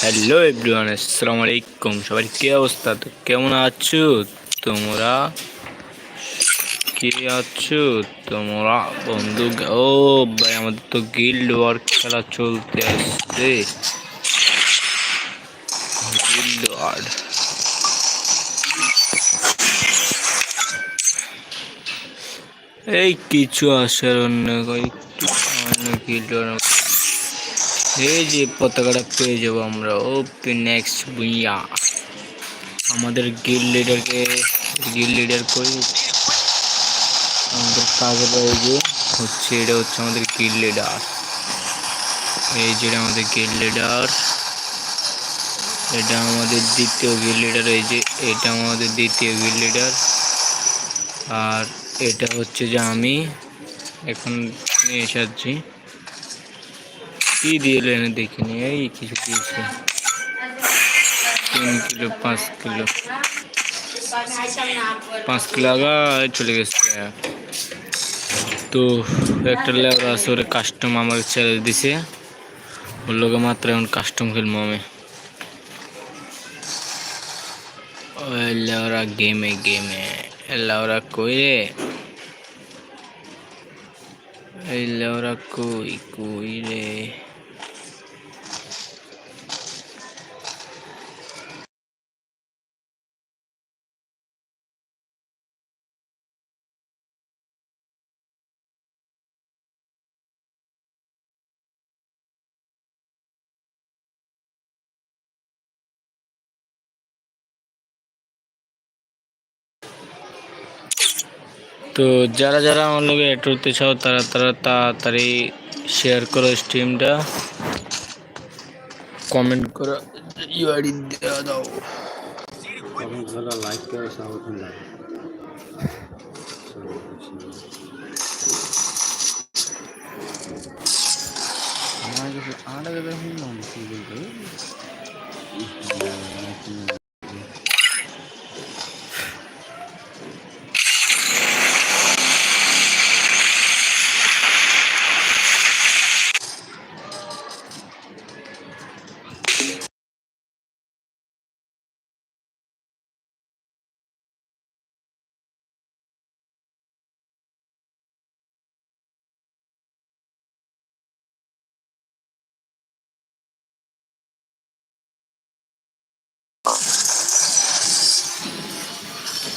Hello everyone আসসালামু আলাইকুম। সবাই কি অবস্থা? তো কেমন আছো তোমরা? কি আছো তোমরা? বন্ধু ও ভাই, আমাদের তো গিল্ড ওয়ার খেলা চলতে আসছে। এই কিছু আসার অন্য একটু সামান্য গিল্ড ওয়ার এই যে পতাকাটা পেয়ে যাব আমরা। ওপে নেক্সট বুইয়া আমাদের গিল লিডারকে গিল লিডার করি। আমাদের কাজে যে, হচ্ছে এটা হচ্ছে আমাদের গিল লিডার এই যে আমাদের গিল লিডার এটা আমাদের দ্বিতীয় গিল লিডার এই যে এটা আমাদের দ্বিতীয় গিল লিডার আর এটা হচ্ছে যে আমি। এখন নিয়ে এসেছি কি দিয়ে এনে দেখিনি? এই কিছু দিয়েছে। তিন কিলো, পাঁচ কিলো। পাঁচ কিলো আগায় চলে গেছে। তো একটা লেবার আছে, ওরে কাস্টম আমাকে ছেড়ে দিছে। ওর লোকে মাত্র এখন কাস্টম খেলব আমি। লেওরা গেমে গেমে লেওরা কই রে? এই লেওরা কই কই রে? তো যারা যারা আমার লোক অ্যাড করতে চাও, তারা তারা তাড়াতাড়ি শেয়ার করো স্ট্রিমটা কমেন্ট করো। ইউআইডি দেওয়া দাও। লাইক করে।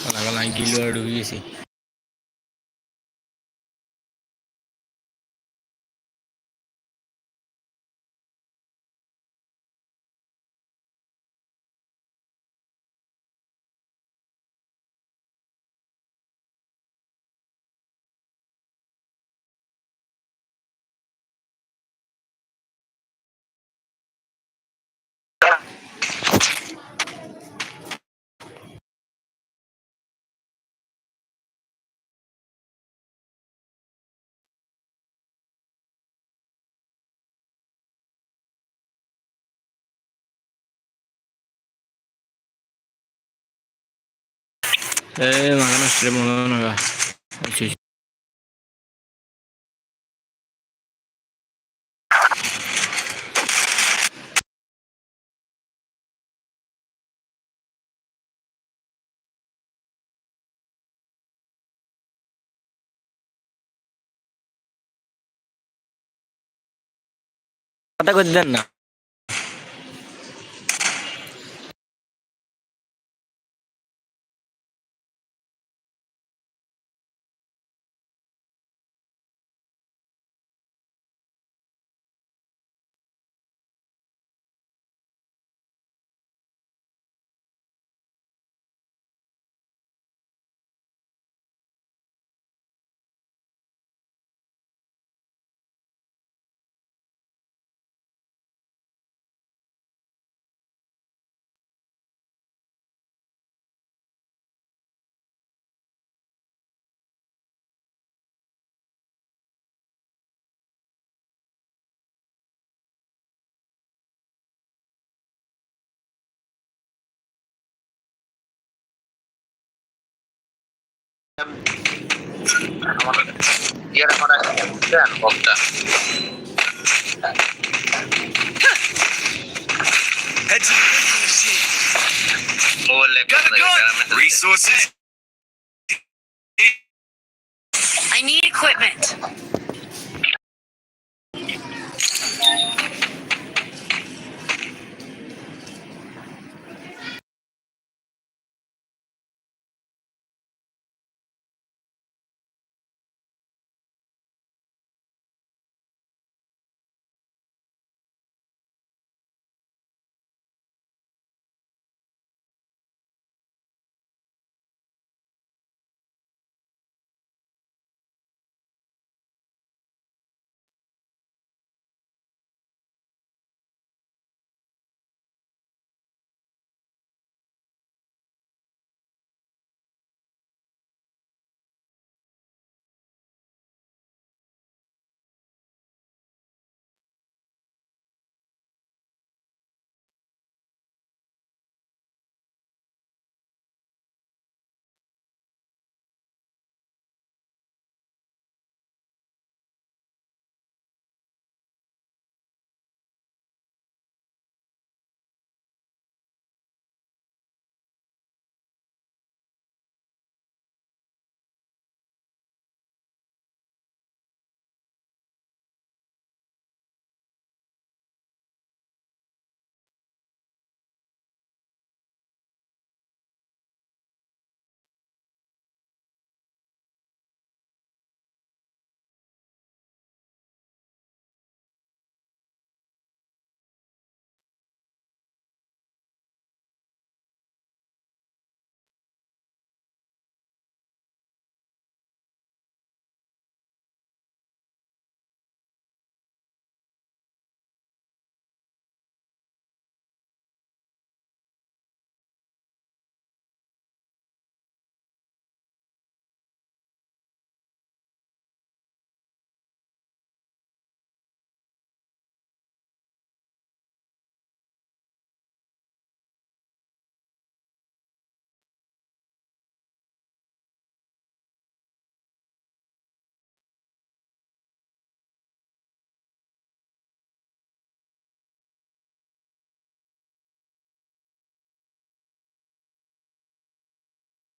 লাগালাম গিলো আর Eh, makanya stream ngono ya. Wis. কথা কই দেন না Ger man den botten. Head to the machine. Resources.